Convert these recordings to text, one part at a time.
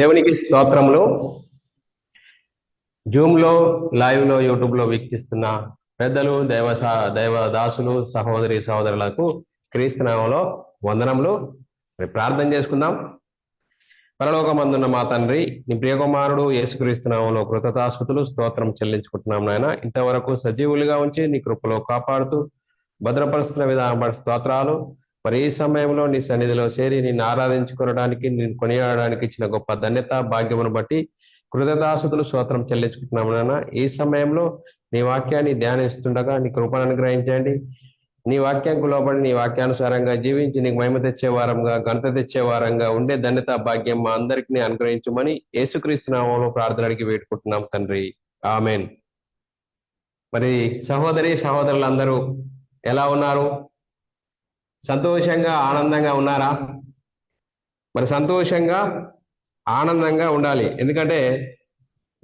దేవునికి స్తోత్రములు. జూమ్లో లైవ్లో లైవ్లో యూట్యూబ్లో వీక్షిస్తున్న పెద్దలు దైవ సా- సహోదరి సహోదరులకు క్రీస్తునామంలో వందనములు. మరి ప్రార్థన చేసుకుందాం. పరలోకమందున్న మా తండ్రి నీ ప్రియకుమారుడు యేసుక్రీస్తునామంలో కృతతాస్మతులు స్తోత్రం చెల్లించుకుంటున్నాం నాయన. ఇంతవరకు సజీవులుగా ఉంచి నీ కృపలో కాపాడుతూ భద్రపరుస్తున్న విధానం స్తోత్రాలు మరి ఈ సమయంలో నీ సన్నిధిలో చేరి నిన్ను ఆరాధించుకోవడానికి నేను కొనియాడడానికి ఇచ్చిన గొప్ప ధన్యత భాగ్యమును బట్టి కృతదాసుతులు స్తోత్రం చెల్లించుకుంటున్నాము నాన్న. ఈ సమయంలో నీ వాక్యాన్ని ధ్యానిస్తుండగా నీ కృపను అనుగ్రహించండి. నీ వాక్యానికి లోబడి నీ వాక్యానుసారంగా జీవించి నీకు మహిమ తెచ్చే వారంగా ఘనత తెచ్చే వారంగా ఉండే ధన్యత భాగ్యం మా అందరికి అనుగ్రహించమని యేసుక్రీస్తు నామంలో ప్రార్థన అడిగి వేడుకుంటున్నాం తండ్రి. ఆమెన్. మరి సహోదరి సహోదరులందరూ ఎలా ఉన్నారు? సంతోషంగా ఆనందంగా ఉన్నారా? మరి సంతోషంగా ఆనందంగా ఉండాలి. ఎందుకంటే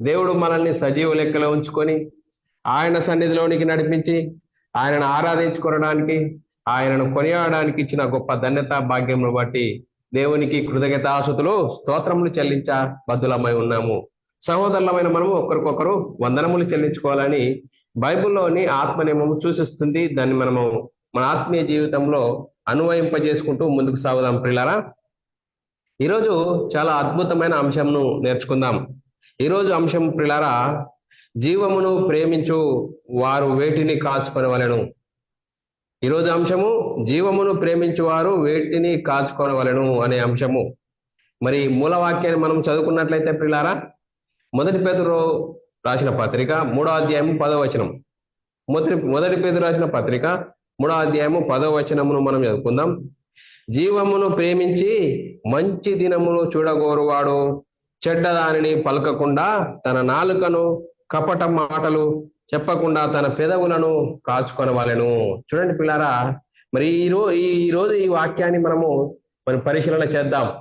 దేవుడు మనల్ని సజీవ లెక్కలో ఉంచుకొని ఆయన సన్నిధిలోనికి నడిపించి ఆయనను ఆరాధించుకోవడానికి ఆయనను కొనియాడడానికి ఇచ్చిన గొప్ప ధన్యత భాగ్యమును బట్టి దేవునికి కృతజ్ఞతాసుతులు స్తోత్రములు చెల్లించ బద్దులమై ఉన్నాము. సహోదరులమైన మనము ఒకరికొకరు వందనములు చెల్లించుకోవాలని బైబిల్లోని ఆత్మ నియమము సూచిస్తుంది. దాన్ని మనము మన ఆత్మీయ జీవితంలో అన్వయింపజేసుకుంటూ ముందుకు సాగుదాం ప్రిలారా. ఈరోజు చాలా అద్భుతమైన అంశంను నేర్చుకుందాం. ఈరోజు అంశం ప్రిలారా జీవమును ప్రేమించు వారు వేటిని కాచుకొనవలను. ఈరోజు అంశము జీవమును ప్రేమించు వారు వేటిని కాచుకొనవలెను అనే అంశము. మరి మూల వాక్యాన్ని మనం చదువుకున్నట్లయితే ప్రిలారా మొదటి పేదరు రాసిన పత్రిక మూడో అధ్యాయం పదో వచనం. మొదటి మొదటి పేదరు రాసిన పత్రిక మూడో అధ్యాయము పదో వచనమును మనం చదువుకుందాం. జీవమును ప్రేమించి మంచి దినమును చూడగోరువాడు చెడ్డదానిని పలకకుండా తన నాలుకను కపట మాటలు చెప్పకుండా తన పెదవులను కాచుకొనవలెను. చూడండి పిల్లారా మరి ఈ రో ఈ రోజు ఈ వాక్యాన్ని మనము మరి పరిశీలన చేద్దాం.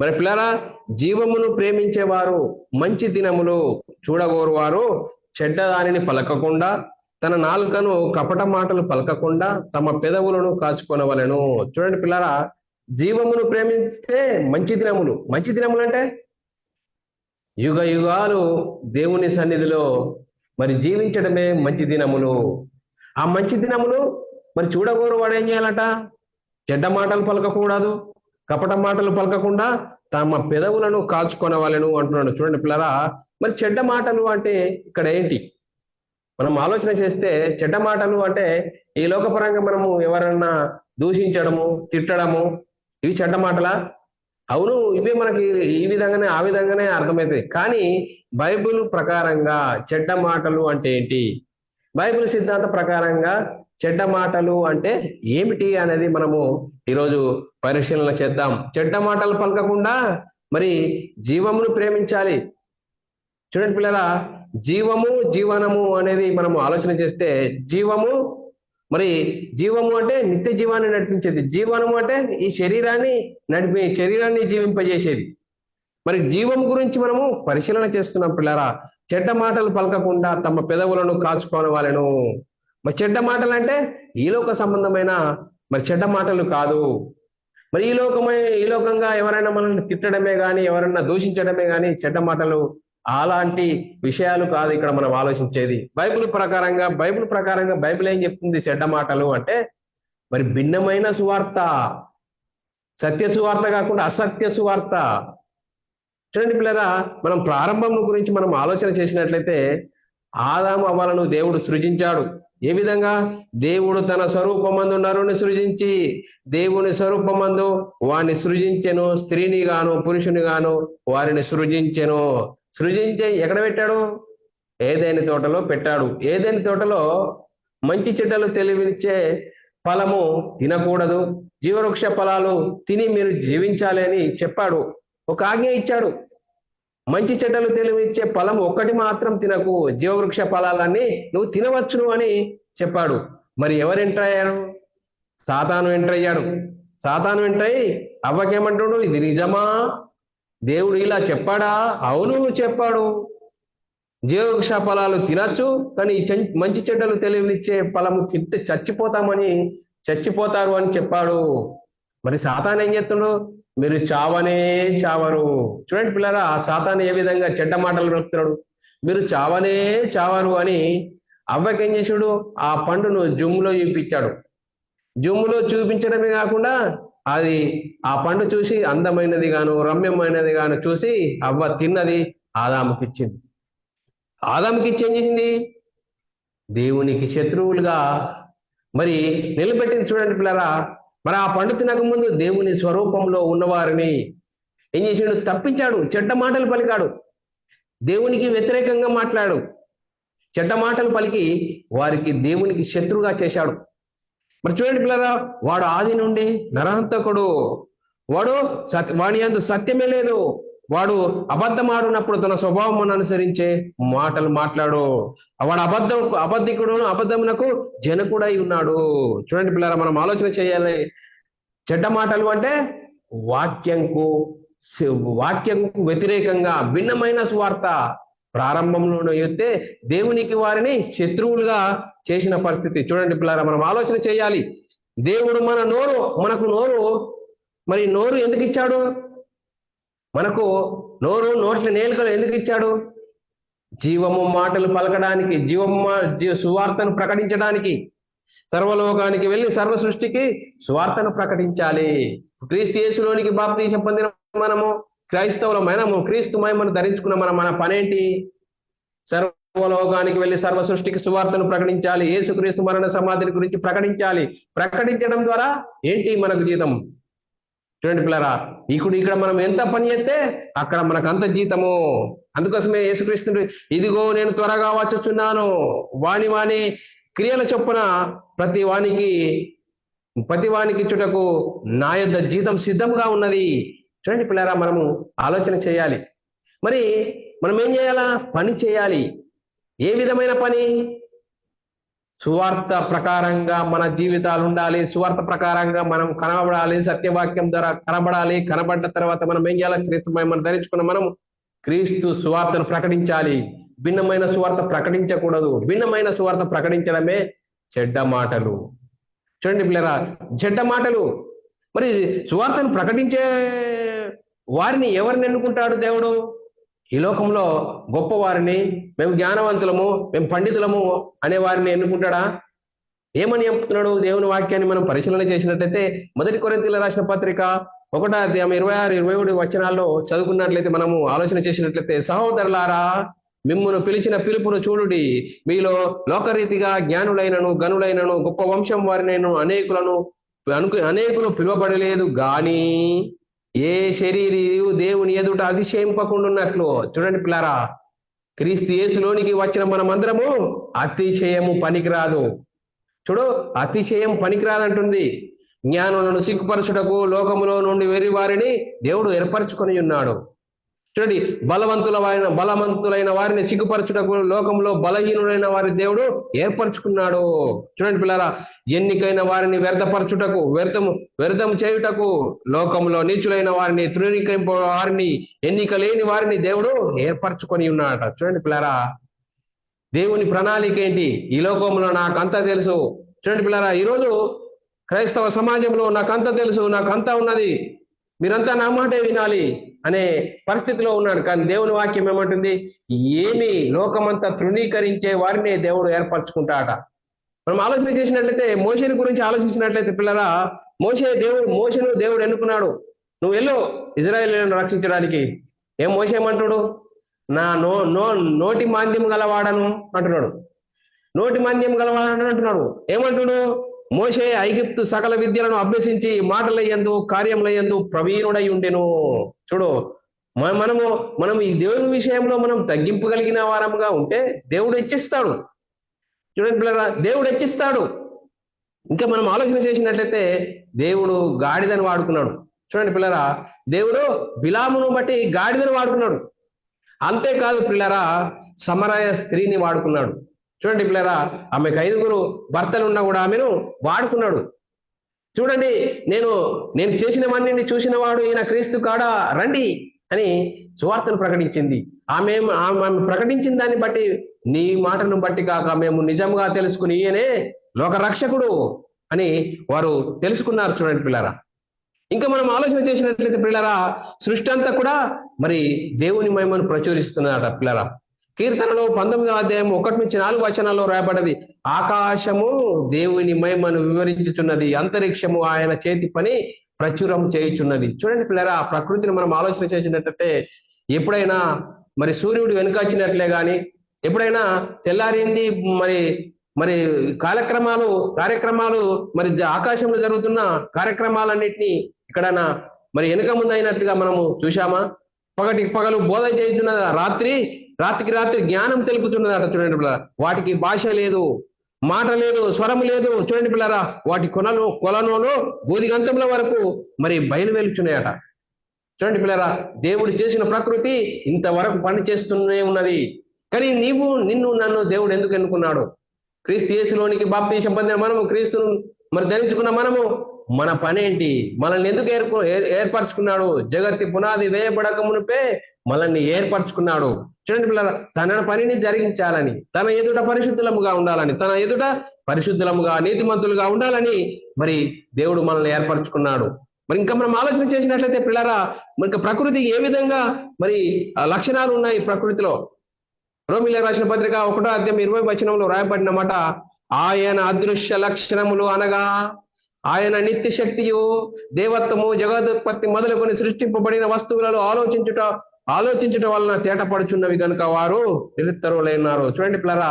మరి పిల్లారా జీవమును ప్రేమించేవారు మంచి దినములు చూడగోరువారు చెడ్డదానిని పలకకుండా తన నాలుకను కపట మాటలు పలకకుండా తమ పెదవులను కాచుకొనవలను. చూడండి పిల్లరా జీవమును ప్రేమిస్తే మంచి దినములు. మంచి దినములు అంటే? యుగ యుగాలు దేవుని సన్నిధిలో మరి జీవించడమే మంచి దినములు. ఆ మంచి దినములు మరి చూడగోరు వాడు ఏం చేయాలట? చెడ్డ మాటలు పలకకూడదు. కపట మాటలు పలకకుండా తమ పెదవులను కాచుకొనవలెను అంటున్నాడు. చూడండి పిల్లరా మరి చెడ్డ మాటలు అంటే ఇక్కడ ఏంటి? మనం ఆలోచన చేస్తే చెడ్డ మాటలు అంటే ఈ లోకపరంగా మనము ఎవరన్నా దూషించడము తిట్టడము ఇవి చెడ్డ మాటలా? అవును ఇవే మనకి ఈ విధంగానే ఆ విధంగానే అర్థమవుతాయి కానీ బైబిల్ ప్రకారంగా చెడ్డ మాటలు అంటే ఏంటి? బైబిల్ సిద్ధాంత ప్రకారంగా చెడ్డ మాటలు అంటే ఏమిటి అనేది మనము ఈరోజు పరిశీలన చేద్దాం. చెడ్డ మాటలు పలకకుండా మరి జీవమును ప్రేమించాలి. చూడండి పిల్లరా జీవము జీవనము అనేది మనము ఆలోచన చేస్తే జీవము మరి జీవము అంటే నిత్య జీవాన్ని నడిపించేది. జీవనము అంటే ఈ శరీరాన్ని నడిపి శరీరాన్ని జీవింపజేసేది. మరి జీవం గురించి మనము పరిశీలన చేస్తున్నాం పిల్లరా. చెడ్డ మాటలు పలకకుండా తమ పెదవులను కాచుకోని వాళ్ళను. మరి చెడ్డ మాటలు అంటే ఈ లోక సంబంధమైన మరి చెడ్డ మాటలు కాదు. మరి ఈ లోకమై ఈ లోకంగా ఎవరైనా మనల్ని తిట్టడమే కానీ ఎవరైనా దూషించడమే కానీ చెడ్డ మాటలు అలాంటి విషయాలు కాదు ఇక్కడ మనం ఆలోచించేది. బైబిల్ ప్రకారంగా బైబిల్ ప్రకారంగా బైబిల్ ఏం చెప్తుంది? చెడ్డ మాటలు అంటే మరి భిన్నమైన సువార్త సత్య సువార్త కాకుండా అసత్య సువార్త. చూడండి పిల్లరా మనం ప్రారంభం గురించి మనం ఆలోచన చేసినట్లయితే ఆదాము అవ్వాలను దేవుడు సృజించాడు. ఏ విధంగా? దేవుడు తన స్వరూపమందు నరుని సృజించి దేవుని స్వరూపమందు వారిని సృజించెను స్త్రీని గాను పురుషుని గాను వారిని సృజించెను. సృజించే ఎక్కడ పెట్టాడు? ఏదైనా తోటలో పెట్టాడు. ఏదైనా తోటలో మంచి చెడ్డలు తెలివిచ్చే ఫలము తినకూడదు. జీవవృక్ష ఫలాలు తిని మీరు జీవించాలి అని చెప్పాడు. ఒక ఆజ్ఞ ఇచ్చాడు. మంచి చెడ్డలు తెలివిచ్చే ఫలం ఒక్కటి మాత్రం తినకు. జీవవృక్ష ఫలాలన్నీ నువ్వు తినవచ్చును అని చెప్పాడు. మరి ఎవరు ఎంటర్ అయ్యారు? సాతాను ఎంటర్ అయ్యాడు. సాతాను ఎంటర్ అయ్యి అవ్వకేమంటాడు? ఇది నిజమా? దేవుడు ఇలా చెప్పాడా? అవును చెప్పాడు. జీవక్ష ఫలాలు తినచ్చు కానీ మంచి చెడ్డలు తెలివినిచ్చే ఫలము తింటే చచ్చిపోతామని చచ్చిపోతారు అని చెప్పాడు. మరి సాతాన్ ఏం చేస్తున్నాడు మీరు చావనే చావరు. చూడండి పిల్లరా ఆ సాతాన్ ఏ విధంగా చెడ్డ మాటలు చెప్తున్నాడు మీరు చావనే చావరు అని అవ్వకి ఏం చేసాడు? ఆ పండును జుమ్ములో చూపించాడు. జుమ్ములో చూపించడమే కాకుండా అది ఆ పండు చూసి అందమైనది గాను రమ్యమైనది గాను చూసి అవ్వ తిన్నది ఆదాముకి ఇచ్చింది ఆదాముకి ఇచ్చి ఏం చేసింది? దేవునికి శత్రువులుగా మరి నిలబెట్టింది చూడండి పిల్లరా. మరి ఆ పండు తినక ముందు దేవుని స్వరూపంలో ఉన్నవారిని ఏం చేసాడు తప్పించాడు. చెడ్డ మాటలు పలికాడు. దేవునికి వ్యతిరేకంగా మాట్లాడు. చెడ్డ మాటలు పలికి వారికి దేవునికి శత్రువుగా చేశాడు. మరి చూడండి పిల్లరా వాడు ఆది నుండి నరహంతకుడు. వాడు సత్య వాడి అందు సత్యమే లేదు. వాడు అబద్ధమాడునప్పుడు తన స్వభావం అనుసరించే మాటలు మాట్లాడు. వాడు అబద్ధం అబద్ధికుడు అబద్ధమునకు జనకుడై ఉన్నాడు. చూడండి పిల్లరా మనం ఆలోచన చేయాలి. చెడ్డ మాటలు అంటే వాక్యంకు వాక్యంకు వ్యతిరేకంగా భిన్నమైన సువార్త ప్రారంభంలోనే ఎత్తే దేవునికి వారిని శత్రువులుగా చేసిన పరిస్థితి. చూడండి పిల్లరా మనం ఆలోచన చేయాలి. దేవుడు మన నోరు మనకు నోరు మరి నోరు ఎందుకు ఇచ్చాడు? మనకు నోరు నోట్ల నేలికలు ఎందుకు ఇచ్చాడు? జీవము మాటలు పలకడానికి జీవము జీవ సువార్తను ప్రకటించడానికి సర్వలోకానికి వెళ్ళి సర్వ సృష్టికి సువార్తను ప్రకటించాలి. క్రీస్తు బాప్తీసం పొందిన మనము క్రైస్తవులమైనము క్రీస్తు మహిమను ధరించుకున్న మన మన పనేంటి? సర్వలోకానికి వెళ్ళి సర్వ సృష్టికి సువార్తను ప్రకటించాలి. యేసుక్రీస్తు మరణ సమాధిని గురించి ప్రకటించాలి. ప్రకటించడం ద్వారా ఏంటి మనకు జీతం? చూడండి పిల్లరా ఇక్కడ ఇక్కడ మనం ఎంత పని చేస్తే అక్కడ మనకు అంత జీతము. అందుకోసమే యేసుక్రీస్తుడు ఇదిగో నేను త్వరగా వచ్చుచున్నాను వాని వాని క్రియల చొప్పున ప్రతి వానికి ప్రతి వానికి చుటకు నా యొక్క జీతం సిద్ధంగా ఉన్నది. చూడండి పిల్లరా మనము ఆలోచన చేయాలి. మరి మనం ఏం చేయాలా? పని చేయాలి. ఏ విధమైన పని? సువార్త ప్రకారంగా మన జీవితాలు ఉండాలి సువార్త ప్రకారంగా మనం కనబడాలి సత్యవాక్యం ద్వారా కనబడాలి కనబడ్డ తర్వాత మనం ఏం చేయాలి? క్రీస్తు మనం ధరించుకున్న మనం క్రీస్తు సువార్తను ప్రకటించాలి. భిన్నమైన సువార్త ప్రకటించకూడదు. భిన్నమైన సువార్త ప్రకటించడమే చెడ్డ మాటలు. చూడండి పిల్లరా చెడ్డ మాటలు. మరి సువార్తను ప్రకటించే వారిని ఎవరిని ఎన్నుకుంటాడు దేవుడు? ఈ లోకంలో గొప్పవారిని మేము జ్ఞానవంతులము మేము పండితులము అనే వారిని ఎన్నుకుంటాడా? ఏమని చెప్తున్నాడు దేవుని వాక్యాన్ని మనం పరిశీలన చేసినట్లయితే మొదటి కొరింతీల రాసిన పత్రిక ఒకటో అధ్యాయం ఇరవై ఆరు ఇరవై ఒకటి వచనాల్లో చదువుకున్నట్లయితే మనము ఆలోచన చేసినట్లయితే సహోదరులారా మిమ్మును పిలిచిన పిలుపును చూడుడి. మీలో లోకరీతిగా జ్ఞానులైనను గనులైనను గొప్ప వంశం వారినైనను అనేకులను అనుకు అనేకులు పిలువబడలేదు. గాని ఏ శరీరి దేవుని ఎదుట అతిశయింపకుండున్నట్లు. చూడండి పిల్లారా క్రీస్తు యేసులోనికి వచ్చిన మనమందరము అతిశయము పనికిరాదు. చూడు అతిశయం పనికిరాదంటుంది. జ్ఞానులను సిగ్గుపరచుటకు లోకములో నుండి వెర్రి వారిని దేవుడు ఏర్పరచుకొని ఉన్నాడు చూడండి బలవంతుల బలవంతులైన వారిని సిగ్గుపరచుటకు లోకంలో బలహీనులైన వారి దేవుడు ఏర్పరచుకున్నాడు. చూడండి పిల్లరా ఎన్నికైన వారిని వ్యర్థపరచుటకు వ్యర్థము వ్యర్థం చేయుటకు లోకంలో నీచులైన వారిని తృణీకరింప వారిని ఎన్నిక లేని వారిని దేవుడు ఏర్పరచుకొని ఉన్నాడట. చూడండి పిల్లరా దేవుని ప్రణాళిక ఏంటి? ఈ లోకంలో నాకు అంతా తెలుసు. చూడండి పిల్లరా ఈరోజు క్రైస్తవ సమాజంలో నాకంతా తెలుసు నాకంతా ఉన్నది. మీరంతా నా మాటే వినాలి. అనే పరిస్థితిలో ఉన్నాడు. కానీ దేవుని వాక్యం ఏమంటుంది? ఏమి లోకమంతా తృణీకరించే వారిని దేవుడు ఏర్పరచుకుంటాట మనం ఆలోచన చేసినట్లయితే మోషని గురించి ఆలోచించినట్లయితే పిల్లరా మోసే దేవుడు మోసను దేవుడు ఎన్నుకున్నాడు? నువ్వు వెళ్ళు ఇజ్రాయేల్ రక్షించడానికి. ఏం మోసేమంటాడు నా నో నో నోటి మాంద్యం గలవాడను అంటున్నాడు. నోటి మాంద్యం గలవాడను అంటున్నాడు. ఏమంటున్నాడు? మోషే ఐగిప్తు సకల విద్యలను అభ్యసించి మాటలయ్యందు కార్యములయ్యందు ప్రవీణుడై ఉండెను. చూడు మనము మనం ఈ దేవుని విషయంలో మనం తగ్గింపు కలిగిన వారముగా ఉంటే దేవుడు హెచ్చిస్తాడు. చూడండి పిల్లరా దేవుడు హెచ్చిస్తాడు. ఇంకా మనం ఆలోచన చేసినట్లయితే దేవుడు గాడిదని వాడుకున్నాడు. చూడండి పిల్లరా దేవుడు బిలామును బట్టి గాడిదని వాడుకున్నాడు. అంతేకాదు పిల్లరా సమరయ స్త్రీని వాడుకున్నాడు. చూడండి పిల్లరా ఆమెకు ఐదుగురు భర్తలు ఉన్నా కూడా ఆమెను వాడుకున్నాడు. చూడండి నేను నేను చేసినవన్నీ చూసిన వాడు ఈయన క్రీస్తు కాడా? రండి అని సువార్తను ప్రకటించింది. ఆమె ఆమె ప్రకటించిన దాన్ని బట్టి నీ మాటను బట్టి కాక మేము నిజంగా తెలుసుకుని ఈయనే లోక రక్షకుడు అని వారు తెలుసుకున్నారు చూడండి పిల్లరా. ఇంకా మనం ఆలోచన చేసినట్లయితే పిల్లరా సృష్టి అంతా కూడా మరి దేవుని మహిమను ప్రచురిస్తున్నారట పిల్లరా. కీర్తనలో పంతొమ్మిదవ అధ్యాయం ఒకటి నుంచి నాలుగు వచనాల్లో రాయబడ్డది ఆకాశము దేవుని మహిమను వివరించుచున్నది. అంతరిక్షము ఆయన చేతి పని ప్రచురం చేయుచున్నది. చూడండి పిల్లరా ఆ ప్రకృతిని మనం ఆలోచన చేసినట్లయితే ఎప్పుడైనా మరి సూర్యుడు వెనుకొచ్చినట్లే గాని ఎప్పుడైనా తెల్లారింది మరి మరి కార్యక్రమాలు కార్యక్రమాలు మరి ఆకాశంలో జరుగుతున్న కార్యక్రమాలన్నింటినీ ఎక్కడైనా మరి వెనుక ముందు అయినట్టుగా మనము చూశామా? పగటికి పగలు బోధ చేస్తున్న రాత్రి రాత్రికి రాత్రి జ్ఞానం తెలుపుతున్నదట చూడండి పిల్లరా. వాటికి భాష లేదు మాట లేదు స్వరం లేదు. చూడండి పిల్లరా వాటి కొనలు కొలనులో బోధిగంతముల వరకు మరి బయలు వెలుచున్నాయట చూడండి పిల్లరా దేవుడు చేసిన ప్రకృతి ఇంతవరకు పని చేస్తూనే ఉన్నది. కానీ నీవు నిన్ను నన్ను దేవుడు ఎందుకు ఎన్నుకున్నాడు? క్రీస్తు యేసులోనికి బాప్తీసం పొందిన మనము క్రీస్తును మరి ధరించుకున్న మనము మన పని ఏంటి మనల్ని ఎందుకు ఏర్ప ఏర్- ఏర్పరచుకున్నాడు? జగత్తి పునాది వేయబడక మునిపే మనల్ని ఏర్పరచుకున్నాడు. చూడండి పిల్లల తన పనిని జరిగించాలని తన ఎదుట పరిశుద్ధులముగా ఉండాలని తన ఎదుట పరిశుద్ధులముగా నీతిమంతులుగా ఉండాలని మరి దేవుడు మనల్ని ఏర్పరచుకున్నాడు. మరి ఇంకా మనం ఆలోచన చేసినట్లయితే పిల్లరా మరి ప్రకృతి ఏ విధంగా మరి ఆ లక్షణాలు ఉన్నాయి ప్రకృతిలో? రోమిల రాసిన పత్రిక ఒకటో అధ్యాయం ఇరవై వచనంలో రాయబడిన మాట ఆయన అదృశ్య లక్షణములు అనగా ఆయన నిత్య శక్తియు దేవత్వము జగదుత్పత్తి మొదలుకొని సృష్టింపబడిన వస్తువులలో ఆలోచించుట ఆలోచించుట వలన తేటపడుచున్నవి కనుక వారు నిరుత్తరులైనారు చూడండి పిల్లరా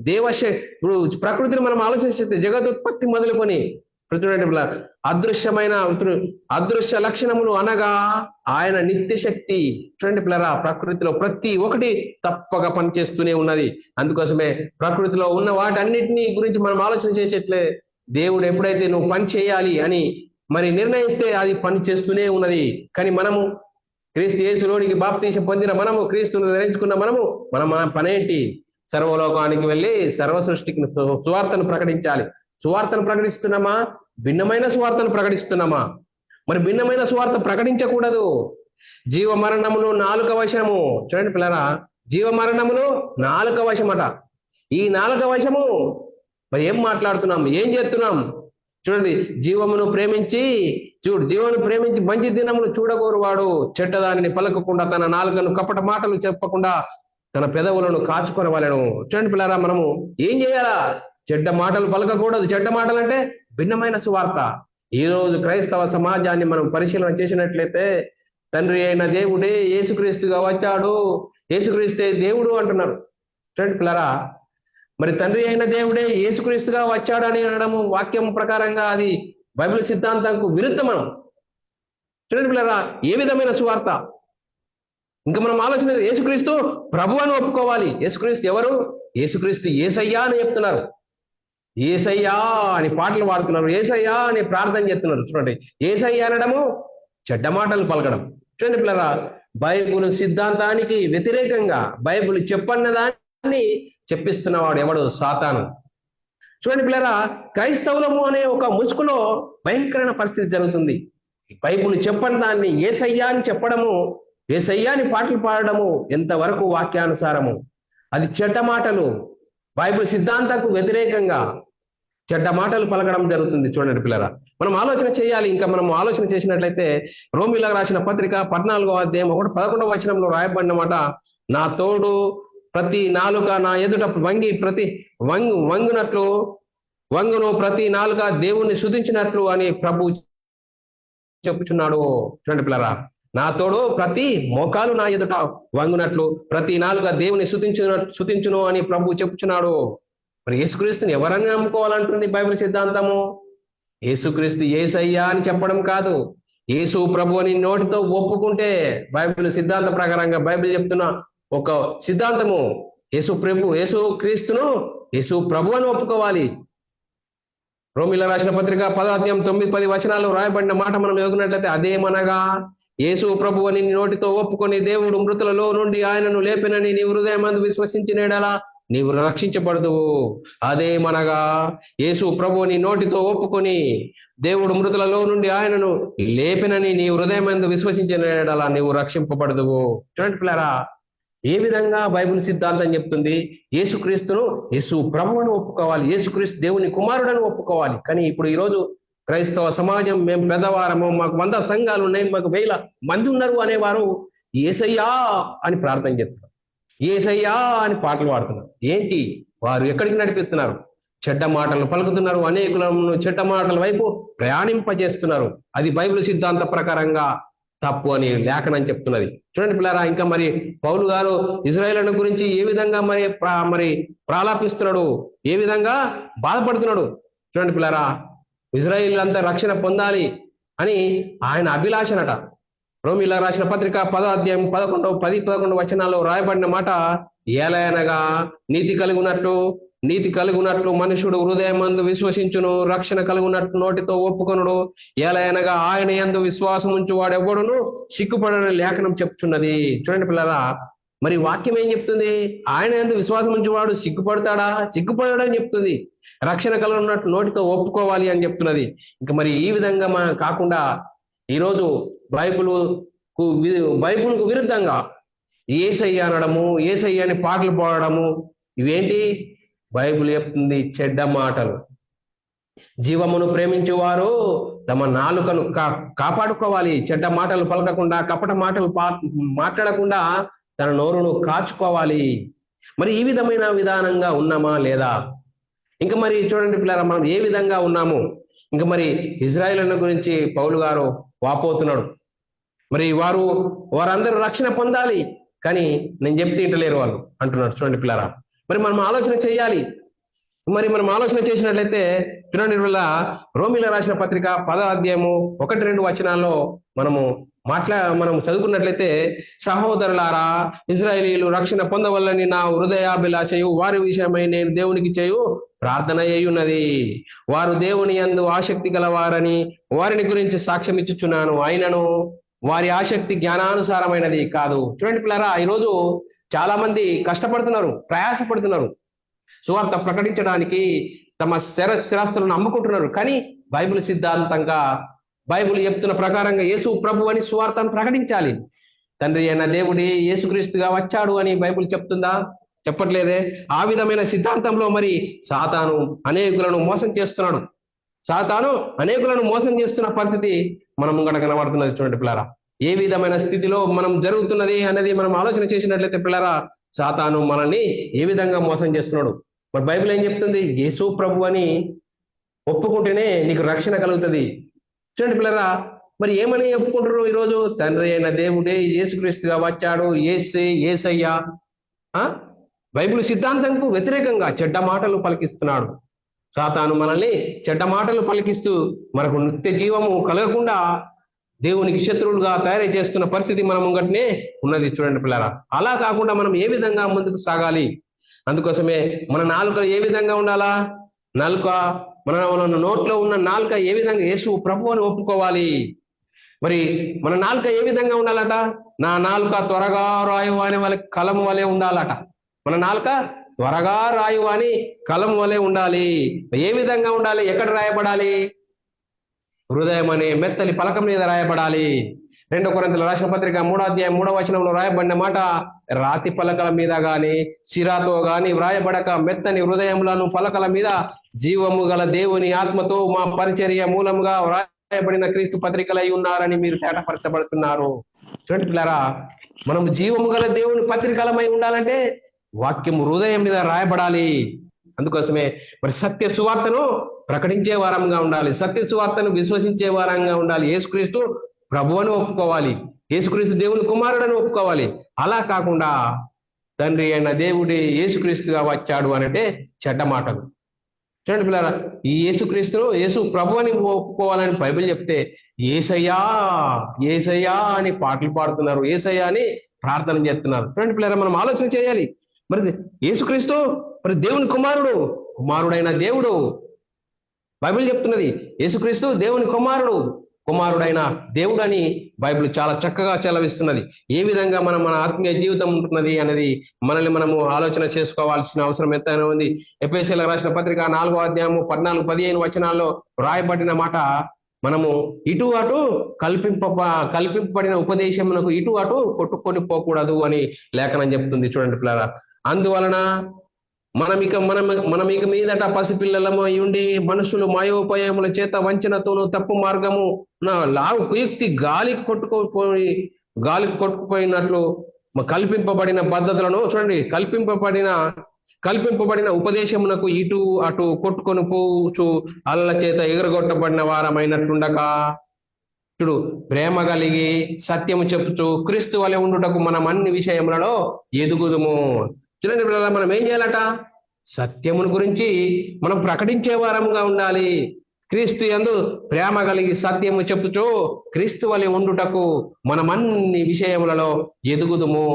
దేవశ ఇప్పుడు ప్రకృతిని మనం ఆలోచిస్తే జగదుత్పత్తి మొదలుకొని చూడండి పిల్లరా అదృశ్యమైన అదృశ్య లక్షణములు అనగా ఆయన నిత్య శక్తి. చూడండి పిల్లరా ప్రకృతిలో ప్రతి ఒక్కటి తప్పక పనిచేస్తూనే ఉన్నది. అందుకోసమే ప్రకృతిలో ఉన్న వాటన్నిటిని గురించి మనం ఆలోచన చేసేట్లే దేవుడు ఎప్పుడైతే నువ్వు పని చేయాలి అని మరి నిర్ణయిస్తే అది పని చేస్తూనే ఉన్నది. కానీ మనము క్రీస్తు యేసులోనికి బాప్తీసం పొందిన మనము క్రీస్తును ధరించుకున్న మనము మన మన పనేంటి? సర్వలోకానికి వెళ్ళి సర్వ సృష్టికి సువార్తను ప్రకటించాలి. సువార్తను ప్రకటిస్తున్నామా? భిన్నమైన సువార్తను ప్రకటిస్తున్నామా? మరి భిన్నమైన సువార్త ప్రకటించకూడదు. జీవ మరణములు నాలుక వశము. చూడండి పిల్లరా జీవ మరణములు నాలుక వశమట. ఈ నాలుక వశము మరి ఏం మాట్లాడుతున్నాం? ఏం చేస్తున్నాం? చూడండి జీవమును ప్రేమించి చూడు జీవమును ప్రేమించి మంచి దినమును చూడగోరు వాడు. చెడ్డదానిని పలకకుండా తన నాలుకను కపట మాటలు చెప్పకుండా తన పెదవులను కాచుకొనవలను. చూడండి పిల్లరా మనము ఏం చేయాలా? చెడ్డ మాటలు పలకకూడదు. చెడ్డ మాటలు అంటే భిన్నమైన సువార్త. ఈ రోజు క్రైస్తవ సమాజాన్ని మనం పరిశీలన చేసినట్లయితే తండ్రి అయిన దేవుడే యేసుక్రీస్తుగా వచ్చాడు. యేసుక్రీస్తే దేవుడు అంటున్నారు. చూడండి పిల్లరా మరి తండ్రి అయిన దేవుడే యేసుక్రీస్తుగా వచ్చాడు అని అనడము వాక్యం ప్రకారంగా అది బైబిల్ సిద్ధాంతంకు విరుద్ధమనం. చూడండి పిల్లరా ఏ విధమైన సువార్త? ఇంకా మనం ఆలోచన యేసుక్రీస్తు ప్రభు అని ఒప్పుకోవాలి. యేసుక్రీస్తు ఎవరు? యేసుక్రీస్తు ఏసయ్యా అని చెప్తున్నారు. ఏసయ్యా అని పాటలు పాడుతున్నారు. ఏసయ్యా అని ప్రార్థన చేస్తున్నారు. చూడండి. ఏసయ్యా అనడము చెడ్డ మాటలు పలకడం. చూడండి పిల్లరా బైబుల్ సిద్ధాంతానికి వ్యతిరేకంగా బైబుల్ చెప్పన్న దాన్ని చెప్పిస్తున్నవాడు ఎవడు సాతాను. చూడండి పిల్లరా క్రైస్తవులము అనే ఒక ముసుగులో భయంకరమైన పరిస్థితి జరుగుతుంది. బైబుల్ చెప్పని దాన్ని ఏసయ్యా అని చెప్పడము ఏ అని పాటలు పాడడము ఎంతవరకు వాక్యానుసారము? అది చెడ్డ మాటలు. బైబుల్ సిద్ధాంతకు వ్యతిరేకంగా చెడ్డ మాటలు పలకడం జరుగుతుంది చూడండి పిల్లరా. మనం ఆలోచన చేయాలి. ఇంకా మనం ఆలోచన చేసినట్లయితే రోమిలకు రాసిన పత్రిక పద్నాలుగో అధ్యాయం ఒకటి పదకొండవ వచనంలో రాయబడినమాట నా తోడు ప్రతి నాలుక నా ఎదుట వంగి ప్రతి వంగు వంగునట్లు వంగును ప్రతి నాలుక దేవుణ్ణి శుతించినట్లు అని ప్రభు చెప్పుచున్నాడు. చూడండి పిల్లరా నా తోడు ప్రతి మోకాలు నా ఎదుట వంగునట్లు ప్రతి నాలుక దేవుని శుతించిన శుతించును అని ప్రభు చెప్పుచున్నాడు. మరి యేసుక్రీస్తుని ఎవరని నమ్ముకోవాలంటుంది బైబిల్ సిద్ధాంతము? యేసుక్రీస్తు ఏసయ్యా అని చెప్పడం కాదు. యేసు ప్రభు అని నోటితో ఒప్పుకుంటే బైబిల్ సిద్ధాంత ప్రకారంగా బైబిల్ చెప్తున్నా ఒక సిద్ధాంతము. యేసు ప్రభు యేసు క్రీస్తును యేసు ప్రభు అని ఒప్పుకోవాలి. రోమిల రాసిన పత్రిక పదాధ్యాయం తొమ్మిది పది వచనాలు రాయబడిన మాట మనం ఎదుగునట్లయితే అదేమనగా యేసు ప్రభు అని నీ నోటితో ఒప్పుకొని దేవుడు మృతులలో నుండి ఆయనను లేపినని నీ హృదయమందు విశ్వసించినడలా నీవు రక్షించబడదువు అదేమనగా యేసు ప్రభు నీ నోటితో ఒప్పుకొని దేవుడు మృతులలో నుండి ఆయనను లేపినని నీ హృదయమందు విశ్వసించినడలా నీవు రక్షింపబడదువు. చూడండి పిల్లరా ఏ విధంగా బైబిల్ సిద్ధాంతం చెప్తుంది? యేసుక్రీస్తును యేసు ప్రభువును ఒప్పుకోవాలి. యేసుక్రీస్తు దేవుని కుమారుడని ఒప్పుకోవాలి. కానీ ఇప్పుడు ఈరోజు క్రైస్తవ సమాజం మేము పెద్దవారము మాకు వంద సంఘాలు ఉన్నాయి మాకు వేల మంది ఉన్నారు అనేవారు ఏసయ్యా అని ప్రార్థన చేస్తున్నారు ఏసయ్యా అని పాటలు పాడుతున్నారు. ఏంటి? వారు ఎక్కడికి నడిపిస్తున్నారు? చెడ్డ మాటలు పలుకుతున్నారు. అనేకులను చెడ్డ మాటల వైపు ప్రయాణింపజేస్తున్నారు. అది బైబిల్ సిద్ధాంత ప్రకారంగా తప్పు అని లేఖనం చెప్తున్నది. చూడండి పిల్లరా ఇంకా మరి పౌలు గారు ఇజ్రాయేల్ గురించి ఏ విధంగా మరి ప్రా- మరి ప్రాలాపిస్తున్నాడు? ఏ విధంగా బాధపడుతున్నాడు? చూడండి పిల్లరా ఇజ్రాయిల్ అంతా రక్షణ పొందాలి అని ఆయన అభిలాషనట. రోమిలా రాసిన పత్రిక పదో అధ్యాయం పదకొండు పది పదకొండు వచనాల్లో రాయబడిన మాట ఏలయనగా నీతి కలిగి ఉన్నట్టు నీతి కలుగునట్లు మనుషుడు హృదయమందు విశ్వసించును రక్షణ కలిగినట్టు నోటితో ఒప్పుకొనుడు. ఏలయనగా ఆయన యందు విశ్వాసం ఉంచు వాడు ఎవడును సిగ్గుపడని లేఖనం చెప్తున్నది. చూడండి పిల్లరా మరి వాక్యం ఏం చెప్తుంది? ఆయన ఎందు విశ్వాసం ఉంచేవాడు సిగ్గుపడతాడా? సిగ్గుపడడని చెప్తుంది. రక్షణ కలుగున్నట్టు నోటితో ఒప్పుకోవాలి అని చెప్తున్నది. ఇంకా మరి ఈ విధంగా మనం కాకుండా ఈరోజు బైబుల్కు బైబుల్కు విరుద్ధంగా ఏసయ్య అనడము ఏసయ్య అని పాటలు పాడడము ఇవేంటి? బైబిల్ చెప్తుంది చెడ్డ మాటలు. జీవమును ప్రేమించేవారు తమ నాలుకను కా కాపాడుకోవాలి. చెడ్డ మాటలు పలకకుండా కపట మాటలు పా మాట్లాడకుండా తన నోరును కాచుకోవాలి. మరి ఈ విధమైన విధానంగా ఉన్నామా లేదా? ఇంకా మరి చూడండి పిల్లరా మనం ఏ విధంగా ఉన్నాము? ఇంకా మరి ఇజ్రాయిల్ గురించి పౌలు గారు వాపోతున్నాడు. మరి వారు వారందరూ రక్షణ పొందాలి. కానీ నేను చెప్తే ఇంటలేరు వాళ్ళు అంటున్నాడు చూడండి పిల్లరా. మరి మనం ఆలోచన చేయాలి. మరి మనం ఆలోచన చేసినట్లయితే చూడండి వల్ల రోమిల రాసిన పత్రిక పద అధ్యాయము ఒకటి రెండు వచనాల్లో మనము మాట్లా మనం చదువుకున్నట్లయితే సహోదరులారా ఇజ్రాయేలీలు రక్షణ పొందవల్లని నా హృదయాభిలాషయు వారి విషయమై నేను దేవునికి చేయు ప్రార్థన అయ్యున్నది వారు దేవుని అందు ఆసక్తి గలవారని వారిని గురించి సాక్ష్యం ఇచ్చుచున్నాను. ఆయనను వారి ఆసక్తి జ్ఞానానుసారమైనది కాదు. చూడండి పిల్లరా ఈరోజు చాలా మంది కష్టపడుతున్నారు ప్రయాసపడుతున్నారు. సువార్త ప్రకటించడానికి తమ స్థిర స్థిరాస్తులను అమ్ముకుంటున్నారు. కానీ బైబిల్ సిద్ధాంతంగా బైబిల్ చెప్తున్న ప్రకారంగా యేసు ప్రభు అని సువార్తను ప్రకటించాలి. తండ్రి అయిన దేవుడి యేసుక్రీస్తుగా వచ్చాడు అని బైబిల్ చెప్తుందా? చెప్పట్లేదే. ఆ విధమైన సిద్ధాంతంలో మరి సాతాను అనేకులను మోసం చేస్తున్నాడు. సాతాను అనేకులను మోసం చేస్తున్న పరిస్థితి మనం ముంగట కనబడుతున్నది చూడండి పిల్లరా. ఏ విధమైన స్థితిలో మనం జరుగుతున్నది అనేది మనం ఆలోచన చేసినట్లయితే పిల్లరా సాతాను మనల్ని ఏ విధంగా మోసం చేస్తున్నాడు? మరి బైబిల్ ఏం చెప్తుంది? యేసు ప్రభు అని ఒప్పుకుంటేనే నీకు రక్షణ కలుగుతుంది. చూడండి పిల్లరా మరి ఏమని ఒప్పుకుంటారు ఈరోజు? తండ్రి అయిన దేవుడే యేసుక్రీస్తుగా వచ్చాడు. ఏసే ఏసయ్యా ఆ? బైబిల్ సిద్ధాంతంకు వ్యతిరేకంగా చెడ్డ మాటలు పలికిస్తున్నాడు. సాతాను మనల్ని చెడ్డ మాటలు పలికిస్తూ మనకు నిత్య జీవము కలగకుండా దేవునికి శత్రువులుగా తయారు చేస్తున్న పరిస్థితి మనం ముంగట్నే ఉన్నది చూడండి పిల్లరా. అలా కాకుండా మనం ఏ విధంగా ముందుకు సాగాలి? అందుకోసమే మన నాలుక ఏ విధంగా ఉండాలా? నాలుక మన మన నోట్లో ఉన్న నాలుక ఏ విధంగా యేసు ప్రభు అని ఒప్పుకోవాలి? మరి మన నాలుక ఏ విధంగా ఉండాలట? నా నాలుక త్వరగా రాయు అనే వాళ్ళకి కలం వలె ఉండాలట. మన నాలుక త్వరగా రాయు అని కలం వలె ఉండాలి. ఏ విధంగా ఉండాలి? ఎక్కడ రాయబడాలి? హృదయం అనే మెత్తని పలకం మీద రాయబడాలి. రెండో కొరింతల రాసిన పత్రిక మూడో అధ్యాయం మూడో వచనంలో రాయబడిన మాట రాతి పలకల మీద గాని సిరాతో గాని వ్రాయబడక మెత్తని హృదయములను పలకల మీద జీవము గల దేవుని ఆత్మతో మా పరిచర్య మూలముగా వ్రాయబడిన క్రీస్తు పత్రికలై ఉన్నారని మీరు తేటపరచబడుతున్నారు. చూడండి పిల్లరా మనం జీవము గల దేవుని పత్రికలమై ఉండాలంటే వాక్యం హృదయం మీద రాయబడాలి. అందుకోసమే మరి సత్య సువార్తను ప్రకటించే వారంగా ఉండాలి. సత్య సువార్తను విశ్వసించే వారంగా ఉండాలి. యేసుక్రీస్తు ప్రభువును ఒప్పుకోవాలి. యేసుక్రీస్తు దేవుని కుమారుడని ఒప్పుకోవాలి. అలా కాకుండా తండ్రి అయిన దేవుడి యేసుక్రీస్తుగా వచ్చాడు అనంటే చెడ్డ మాటలు. చూడండి పిల్లరా ఈ యేసుక్రీస్తును యేసు ప్రభు అని ఒప్పుకోవాలని బైబిల్ చెప్తే ఏసయ్యా ఏసయ్యా అని పాటలు పాడుతున్నారు. ఏసయ్యా అని ప్రార్థన చేస్తున్నారు. చూడండి పిల్లరా మనం ఆలోచన చేయాలి. మరి యేసుక్రీస్తు మరి దేవుని కుమారుడు కుమారుడైన దేవుడు బైబిల్ చెప్తున్నది యేసుక్రీస్తు దేవుని కుమారుడు. కుమారుడైన దేవుడని బైబిల్ చాలా చక్కగా చెలవిస్తున్నది. ఏ విధంగా మనం మన ఆత్మీయ జీవితం ఉంటున్నది అనేది మనల్ని మనము ఆలోచన చేసుకోవాల్సిన అవసరం ఎంతైనా ఉంది. ఎపిఎస్ఎల్ రాసిన పత్రిక నాలుగో అధ్యాయము పద్నాలుగు పదిహేను వచనాల్లో రాయబడిన మాట మనము ఇటు అటు కల్పింప కల్పింపబడిన ఉపదేశమునకు ఇటు అటు కొట్టుకొని పోకూడదు అని లేఖనం చెప్తుంది. చూడండి పిల్లల అందువలన మనం ఇక మనం మనం ఇక మీదట పసిపిల్లలము అయి ఉండి మనుషులు మాయోపాయముల చేత వంచనతోను తప్పు మార్గము నా లావు కుయుక్తి గాలి కొట్టుకుపోయి గాలి కొట్టుకుపోయినట్లు కల్పింపబడిన పద్ధతులను చూడండి. కల్పింపబడిన కల్పింపబడిన ఉపదేశమునకు ఇటు అటు కొట్టుకొని పోచు అల్ల చేత ఎగరగొట్టబడిన వారమైనట్లుండక. చూడు ప్రేమ కలిగి సత్యము చెప్పుచు క్రీస్తు వలె ఉండుటకు మనం అన్ని విషయములలో ఎదుగుదుము. చూడండి పిల్లల మనం ఏం చేయాలట? సత్యమును గురించి మనం ప్రకటించే వారముగా ఉండాలి. క్రీస్తు యందు ప్రేమ కలిగి సత్యము చెప్పుచు క్రీస్తు వలె ఉండుటకు మనం అన్ని విషయములలో ఎదుగుదుము.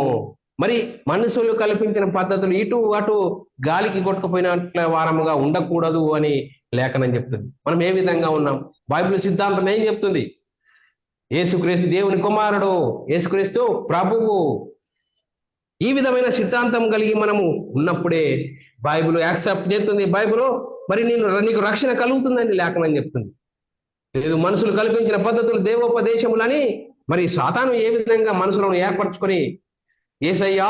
మరి మనుషులు కల్పించిన పద్ధతులు ఇటు అటు గాలికి కొట్టుకుపోయినట్ల వారముగా ఉండకూడదు అని లేఖనం చెప్తుంది. మనం ఏ విధంగా ఉన్నాం? బైబిల్ సిద్ధాంతం ఏం చెప్తుంది? యేసుక్రీస్తు దేవుని కుమారుడు యేసుక్రీస్తు ప్రభువు ఈ విధమైన సిద్ధాంతం కలిగి మనము ఉన్నప్పుడే బైబిల్ యాక్సెప్ట్ చేస్తుంది. బైబిల్ మరి నేను నీకు రక్షణ కలుగుతుందని లేఖనని చెప్తుంది. లేదు మనుషులు కల్పించిన పద్ధతులు దేవోపదేశములని మరి సాతాను ఏ విధంగా మనుషులను ఏర్పరచుకొని ఏసయ్యా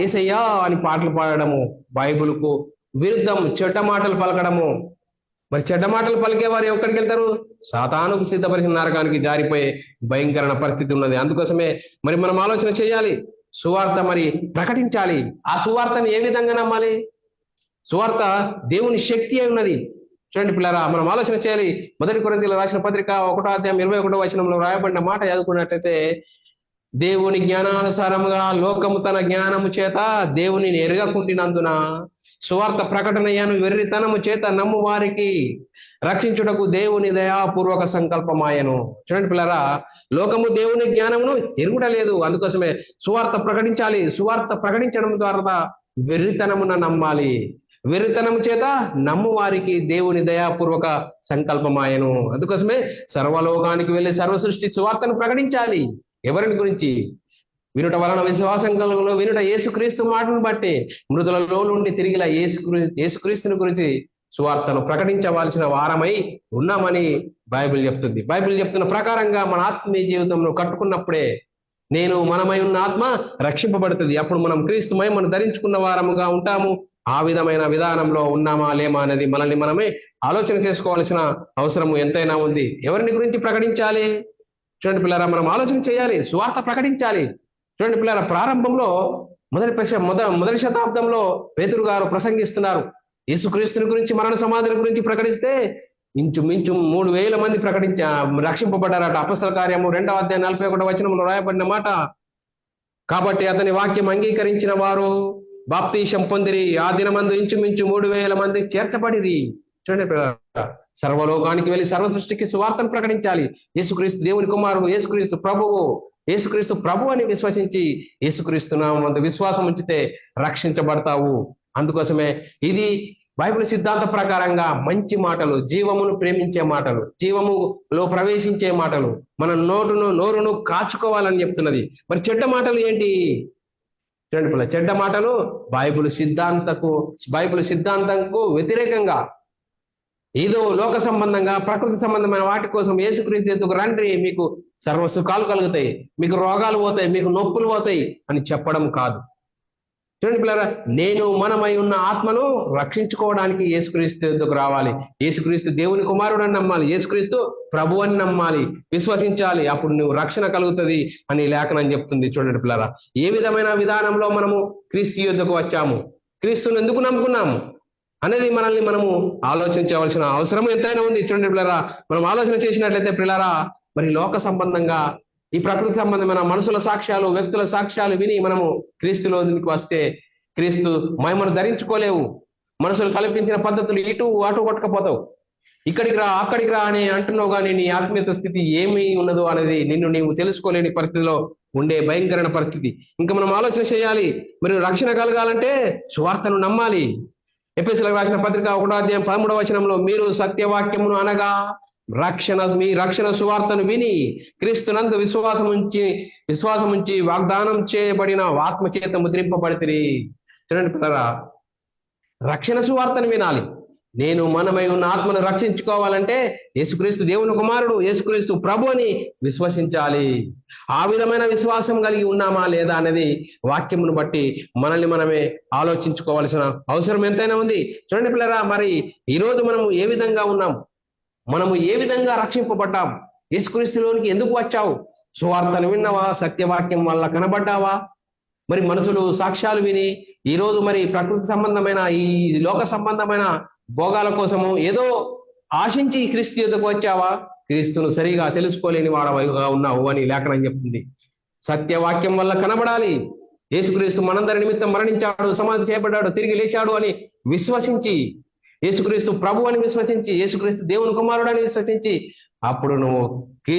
ఏసయ్యా అని పాటలు పాడడము బైబిల్కు విరుద్ధం చెడ్డ మాటలు పలకడము. మరి చెడ్డ మాటలు పలికే వారు ఎక్కడికి వెళ్తారు? సాతానుకు సిద్ధపరిచిన నరకానికి జారిపోయే భయంకరమైన పరిస్థితి ఉన్నది. అందుకోసమే మరి మనం ఆలోచన చేయాలి. సువార్త మరి ప్రకటించాలి. ఆ సువార్తను ఏ విధంగా నమ్మాలి? సువార్త దేవుని శక్తి అయి ఉన్నది. చూడండి పిల్లరా మనం ఆలోచన చేయాలి. మొదటి కొరింతీయులకు రాసిన పత్రిక ఒకటో అధ్యాయం ఇరవై ఒకటో వచనంలో రాయబడిన మాట చదువుకున్నట్టయితే దేవుని జ్ఞానానుసారముగా లోకము తన జ్ఞానము చేత దేవునిని ఎరగకుండినందున సువార్త ప్రకటనయ్యాను వెర్రితనము చేత నమ్ము వారికి రక్షించుటకు దేవుని దయాపూర్వక సంకల్పమాయను. చూడండి పిల్లరా లోకము దేవుని జ్ఞానమును ఎరుగుటలేదు. అందుకోసమే సువార్త ప్రకటించాలి. సువార్త ప్రకటించడం ద్వారా వెర్రితనమున నమ్మాలి. వెర్రితనము చేత నమ్ము వారికి దేవుని దయాపూర్వక సంకల్పమాయను. అందుకోసమే సర్వలోకానికి వెళ్ళి సర్వ సృష్టి సువార్తను ప్రకటించాలి. ఎవరిని గురించి? వినుట వలన విశ్వాసం కలుగును వినుట యేసుక్రీస్తు మాటను బట్టి మృదులలో నుండి తిరిగిలా యేసుక్రీ యేసుక్రీస్తుని గురించి సువార్తను ప్రకటించవలసిన వారమై ఉన్నామని బైబిల్ చెప్తుంది. బైబిల్ చెప్తున్న ప్రకారంగా మన ఆత్మీయ జీవితంలో కట్టుకున్నప్పుడే నేను మనమై ఉన్న ఆత్మ రక్షింపబడుతుంది. అప్పుడు మనం క్రీస్తుమై మనం ధరించుకున్న వారముగా ఉంటాము. ఆ విధమైన విధానంలో ఉన్నామా లేమా అనేది మనల్ని మనమే ఆలోచన చేసుకోవాల్సిన అవసరం ఎంతైనా ఉంది. ఎవరిని గురించి ప్రకటించాలి? చూడండి పిల్లరా మనం ఆలోచన చేయాలి సువార్త ప్రకటించాలి. చూడండి పిల్లరా ప్రారంభంలో మొదటి మొద మొదటి శతాబ్దంలో పేతురు గారు ప్రసంగిస్తున్నారు. యేసుక్రీస్తుని గురించి మరణ సమాధిని గురించి ప్రకటిస్తే ఇంచుమించు మూడు వేల మంది ప్రకటించ రక్షింపబడ్డారట. అపస్తల కార్యము రెండవ అధ్యాయం నలభై ఒకటో వచనంలో రాయబడిన మాట. కాబట్టి అతని వాక్యం అంగీకరించిన వారు బాప్తీశం పొందిరి. ఆ దినమందు ఇంచుమించు మూడు వేల మంది చేర్చబడిరి. చూడండి సర్వలోకానికి వెళ్ళి సర్వ సృష్టికి సువార్తను ప్రకటించాలి. యేసుక్రీస్తు దేవుని కుమారుడు యేసుక్రీస్తు ప్రభువు యేసుక్రీస్తు ప్రభు అని విశ్వసించి యేసుక్రీస్తు నామందు విశ్వాసం ఉంచితే రక్షించబడతావు. అందుకోసమే ఇది బైబిల్ సిద్ధాంత ప్రకారంగా మంచి మాటలు జీవమును ప్రేమించే మాటలు జీవములో ప్రవేశించే మాటలు మన నోటును నోరును కాచుకోవాలని చెప్తున్నది. మరి చెడ్డ మాటలు ఏంటి? చూడండి పిల్ల చెడ్డ మాటలు బైబిల్ సిద్ధాంతకు బైబిల్ సిద్ధాంతంకు వ్యతిరేకంగా ఏదో లోక సంబంధంగా ప్రకృతి సంబంధమైన వాటి కోసం యేసుక్రీస్తు ఎందుకు రండి మీకు సర్వ సుఖాలు కలుగుతాయి మీకు రోగాలు పోతాయి మీకు నొప్పులు పోతాయి అని చెప్పడం కాదు. చూడండి పిల్లరా నేను మనమై ఉన్న ఆత్మను రక్షించుకోవడానికి యేసుక్రీస్తు ఎందుకు రావాలి? యేసుక్రీస్తు దేవుని కుమారుడు అని నమ్మాలి యేసుక్రీస్తు ప్రభు అని నమ్మాలి విశ్వసించాలి అప్పుడు నువ్వు రక్షణ కలుగుతుంది అని లేఖనం చెప్తుంది చూడండి పిల్లరా. ఏ విధమైన విధానంలో మనము క్రీస్తు యుద్ధకు వచ్చాము? క్రీస్తుని ఎందుకు నమ్ముకున్నాము? అనేది మనల్ని మనము ఆలోచించవలసిన అవసరం ఎంతైనా ఉంది. చూడండి పిల్లరా మనం ఆలోచన చేసినట్లయితే పిల్లరా మరి లోక సంబంధంగా ఈ ప్రకృతి సంబంధమైన మనుషుల సాక్ష్యాలు వ్యక్తుల సాక్ష్యాలు విని మనము క్రీస్తులోనికి వస్తే క్రీస్తు మహిమను ధరించుకోలేవు. మనుషులు కల్పించిన పద్ధతులు ఇటు అటు కొట్టకపోతావు. ఇక్కడికి రా అక్కడికి రా అని అంటున్నావు కానీ నీ ఆత్మీయత స్థితి ఏమి ఉన్నదో అనేది నిన్ను నీవు తెలుసుకోలేని పరిస్థితిలో ఉండే భయంకరమైన పరిస్థితి. ఇంకా మనం ఆలోచన చేయాలి. మీరు రక్షణ కలగాలంటే సువార్తను నమ్మాలి. ఎపిఎస్లకు రాసిన పత్రిక ఒకటో అధ్యాయం పదమూడవ వచనంలో మీరు సత్యవాక్యమును అనగా రక్షణ మీ రక్షణ సువార్తను విని క్రీస్తునందు విశ్వాసం ఉంచి విశ్వాసం ఉంచి వాగ్దానం చేయబడిన ఆత్మచేత ముద్రింపబడితే ముద్రింపబడితిరి. చూడండి పిల్లరా రక్షణ సువార్తను వినాలి. నేను మనమై ఉన్న ఆత్మను రక్షించుకోవాలంటే యేసుక్రీస్తు దేవుని కుమారుడు యేసుక్రీస్తు ప్రభు అని విశ్వసించాలి. ఆ విధమైన విశ్వాసం కలిగి ఉన్నామా లేదా అనేది వాక్యమును బట్టి మనల్ని మనమే ఆలోచించుకోవాల్సిన అవసరం ఎంతైనా ఉంది. చూడండి పిల్లరా మరి ఈరోజు మనము ఏ విధంగా ఉన్నాం? మనము ఏ విధంగా రక్షింపబడ్డాం? యేసుక్రీస్తులోనికి ఎందుకు వచ్చావు? సువార్తను విన్నవా? సత్యవాక్యం వల్ల కనబడ్డావా? మరి మనుషులు సాక్ష్యాలు విని ఈ రోజు మరి ప్రకృతి సంబంధమైన ఈ లోక సంబంధమైన భోగాల కోసము ఏదో ఆశించి క్రీస్తు యుద్ధకు వచ్చావా? క్రీస్తును సరిగా తెలుసుకోలేని వాడవగా ఉన్నావు అని లేఖనం చెప్తుంది. సత్యవాక్యం వల్ల కనబడాలి. యేసుక్రీస్తు మనందరి నిమిత్తం మరణించాడు సమాధి చేయబడ్డాడు తిరిగి లేచాడు అని విశ్వసించి యేసుక్రీస్తు ప్రభు అని విశ్వసించి యేసుక్రీస్తు దేవుని కుమారుడు అని విశ్వసించి అప్పుడు నువ్వు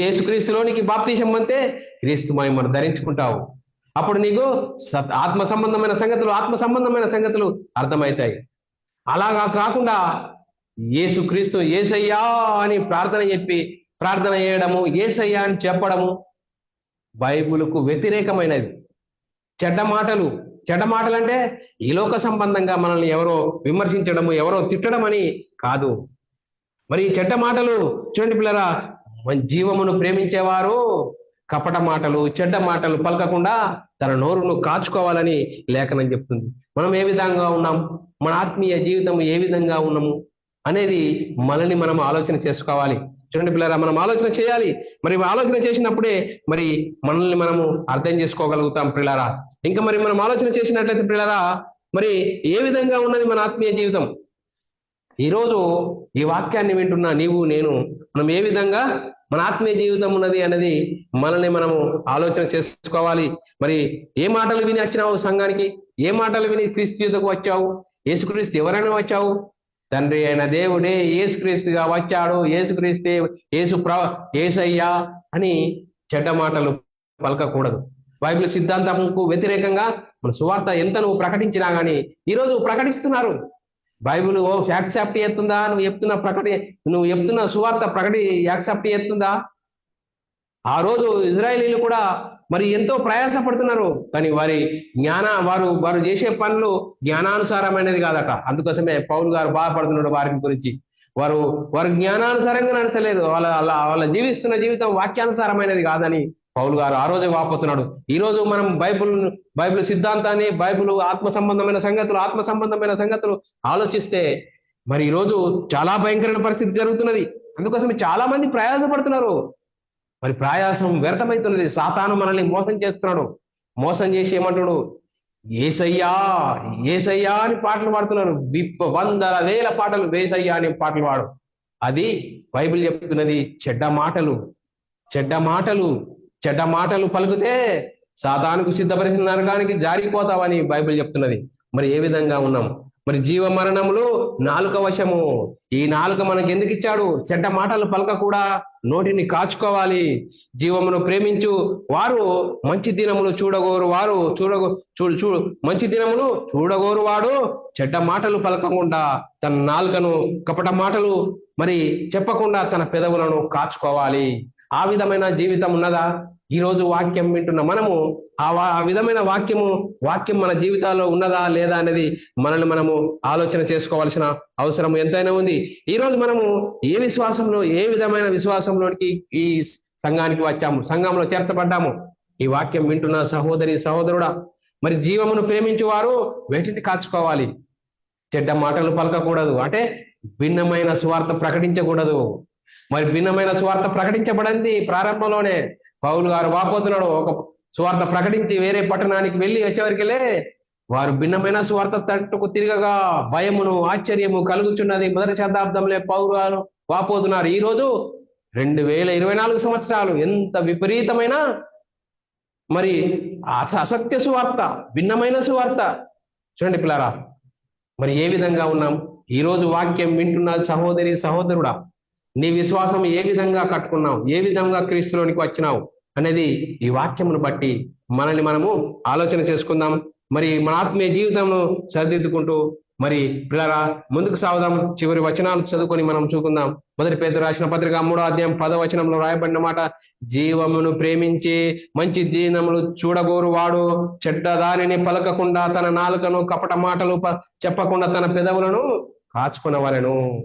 యేసుక్రీస్తులోనికి బాప్తీసం అంతే క్రీస్తు మహిమను ధరించుకుంటావు. అప్పుడు నీకు సత్ ఆత్మ సంబంధమైన సంగతులు ఆత్మ సంబంధమైన సంగతులు అర్థమవుతాయి అలాగా కాకుండా యేసుక్రీస్తు ఏసయ్యా అని ప్రార్థన చెప్పి ప్రార్థన చేయడము ఏసయ్యా అని చెప్పడము బైబిల్కు వ్యతిరేకమైనది. చెడ్డ మాటలు చెడ్డ మాటలు అంటే ఈ లోక సంబంధంగా మనల్ని ఎవరో విమర్శించడము ఎవరో తిట్టడం అని కాదు. మరి ఈ చెడ్డ మాటలు చూడండి పిల్లరా మన జీవమును ప్రేమించేవారు కపట మాటలు చెడ్డ మాటలు పలకకుండా తన నోరును కాచుకోవాలని లేఖనం చెప్తుంది. మనం ఏ విధంగా ఉన్నాం? మన ఆత్మీయ జీవితం ఏ విధంగా ఉన్నాము? అనేది మనల్ని మనం ఆలోచన చేసుకోవాలి. చూడండి పిల్లరా మనం ఆలోచన చేయాలి. మరి ఆలోచన చేసినప్పుడే మరి మనల్ని మనము అర్థం చేసుకోగలుగుతాం పిల్లరా. ఇంకా మరి మనం ఆలోచన చేసినట్లయితే పిల్లరా మరి ఏ విధంగా ఉన్నది మన ఆత్మీయ జీవితం? ఈరోజు ఈ వాక్యాన్ని వింటున్న నీవు నేను మనం ఏ విధంగా మన ఆత్మీయ జీవితం ఉన్నది అనేది మనల్ని మనము ఆలోచన చేసుకోవాలి. మరి ఏ మాటలు విని వచ్చినావు సంఘానికి? ఏ మాటలు విని క్రీస్తు యుద్ధకు వచ్చావు? యేసుక్రీస్తు ఎవరైనా వచ్చావు? తండ్రి అయిన దేవుడే యేసుక్రీస్తుగా వచ్చాడు. ఏసుక్రీస్తే ఏసు ప్ర ఏసయ్యా అని చెడ్డ మాటలు పలకకూడదు. బైబిల్ సిద్ధాంతంకు వ్యతిరేకంగా మన సువార్త ఎంత నువ్వు ప్రకటించినా కానీ ఈరోజు ప్రకటిస్తున్నారు. బైబిల్ ఓ యాక్సెప్ట్ చేస్తుందా? నువ్వు చెప్తున్న ప్రకటి నువ్వు చెప్తున్న సువార్త ప్రకటి యాక్సెప్ట్ చేస్తుందా? ఆ రోజు ఇజ్రాయేలీలు కూడా మరి ఎంతో ప్రయాసపడుతున్నారు కానీ వారి జ్ఞాన వారు వారు చేసే పనులు జ్ఞానానుసారమైనది కాదట. అందుకోసమే పౌల్ గారు బాధపడుతున్నాడు వారి గురించి. వారు వారు జ్ఞానానుసారంగా నడచలేదు వాళ్ళ వాళ్ళ వాళ్ళ జీవిస్తున్న జీవితం వాక్యానుసారమైనది కాదని పౌలు గారు ఆ రోజే వాపోతున్నాడు. ఈ రోజు మనం బైబుల్ బైబిల్ సిద్ధాంతాన్ని బైబిల్ ఆత్మ సంబంధమైన సంగతులు ఆత్మ సంబంధమైన సంగతులు ఆలోచిస్తే మరి ఈరోజు చాలా భయంకరమైన పరిస్థితి జరుగుతున్నది. అందుకోసం చాలా మంది ప్రయాసపడుతున్నారు. మరి ప్రయాసం వ్యర్థమవుతున్నది సాతాను మనల్ని మోసం చేస్తున్నాడు. మోసం చేసి ఏమంటాడు? ఏసయ్యా ఏసయ్యా అని పాటలు పాడుతున్నారు విప్ప వందల వేల పాటలు వేసయ్యా అని పాటలు పాడు. అది బైబిల్ చెప్తున్నది చెడ్డ మాటలు. చెడ్డ మాటలు చెడ్డ మాటలు పలుకుతే సాతానుకు సిద్ధపరిచిన నరకానికి జారిపోతావని బైబిల్ చెప్తున్నది. మరి ఏ విధంగా ఉన్నాం? మరి జీవ మరణములు నాలుక వశము. ఈ నాలుక మనకి ఎందుకు ఇచ్చాడు చెడ్డ మాటలు పలక కూడా నోటిని కాచుకోవాలి. జీవమును ప్రేమించు. వారు మంచి దినములు చూడగోరు వారు చూడగో చూడు చూడు మంచి దినములు చూడగోరు వాడు చెడ్డ మాటలు పలకకుండా తన నాలుకను కపట మాటలు మరి చెప్పకుండా తన పెదవులను కాచుకోవాలి. ఆ విధమైన జీవితం ఉన్నదా ఈరోజు వాక్యం వింటున్న మనము ఆ వా- ఆ విధమైన వాక్యము వాక్యం మన జీవితాల్లో ఉన్నదా లేదా అనేది మనల్ని మనము ఆలోచన చేసుకోవాల్సిన అవసరం ఎంతైనా ఉంది. ఈ రోజు మనము ఏ విశ్వాసంలో ఏ విధమైన విశ్వాసంలోనికి ఈ సంఘానికి వచ్చాము సంఘంలో చేర్చబడ్డాము? ఈ వాక్యం వింటున్న సహోదరి సహోదరుడా మరి జీవమును ప్రేమించువారు వేటిని కాచుకోవాలి. చెడ్డ మాటలు పలకకూడదు. అంటే భిన్నమైన స్వార్థ ప్రకటించకూడదు. మరి భిన్నమైన స్వార్థ ప్రకటించబడింది ప్రారంభంలోనే. పౌలు గారు వాపోతున్నాడు ఒక స్వార్థ ప్రకటించి వేరే పట్టణానికి వెళ్ళి వచ్చేవరకులే వారు భిన్నమైన సువార్త తట్టుకు తిరగగా భయమును ఆశ్చర్యము కలుగుచున్నది. మొదటి శతాబ్దంలో పౌరు వాపోతున్నారు. ఈ రోజు రెండు వేల ఇరవై నాలుగు సంవత్సరాలు ఎంత విపరీతమైన మరి అస- అసత్య సువార్త భిన్నమైన సువార్త. చూడండి పిల్లారా మరి ఏ విధంగా ఉన్నాం? ఈ రోజు వాక్యం వింటున్న సహోదరి సహోదరుడా నీ విశ్వాసం ఏ విధంగా కట్టుకున్నావు? ఏ విధంగా క్రీస్తులోనికి వచ్చినావు? అనేది ఈ వాక్యమును బట్టి మనల్ని మనము ఆలోచన చేసుకుందాం. మరి మన ఆత్మీయ జీవితంలో సరిదిద్దుకుంటూ మరి పిల్లరా ముందుకు సాగుదాం. చివరి వచనాలు చదువుకొని మనం చూకుందాం. మొదటి పేద రాసిన పత్రిక మూడో అధ్యాయం పదో వచనంలో రాయబడిన మాట జీవమును ప్రేమించి మంచి దీనములు చూడగోరు వాడు చెడ్డ దానిని పలకకుండా తన నాలుకను కపట మాటలు ప- చెప్పకుండా తన పెదవులను కాచుకునవలను.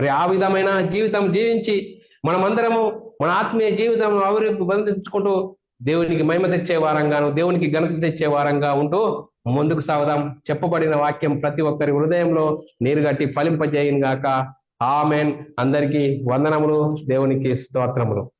మరి ఆ విధమైన జీవితం జీవించి మనమందరము మన ఆత్మీయ జీవితం అభివృద్ధి బంధించుకుంటూ దేవునికి మహిమ తెచ్చే వారంగాను దేవునికి ఘనత తెచ్చే వారంగా ఉంటూ ముందుకు సాగుదాం. చెప్పబడిన వాక్యం ప్రతి ఒక్కరి హృదయంలో నీరుగట్టి ఫలింపజేయను గాక ఆమెన్. అందరికీ వందనములు. దేవునికి స్తోత్రములు.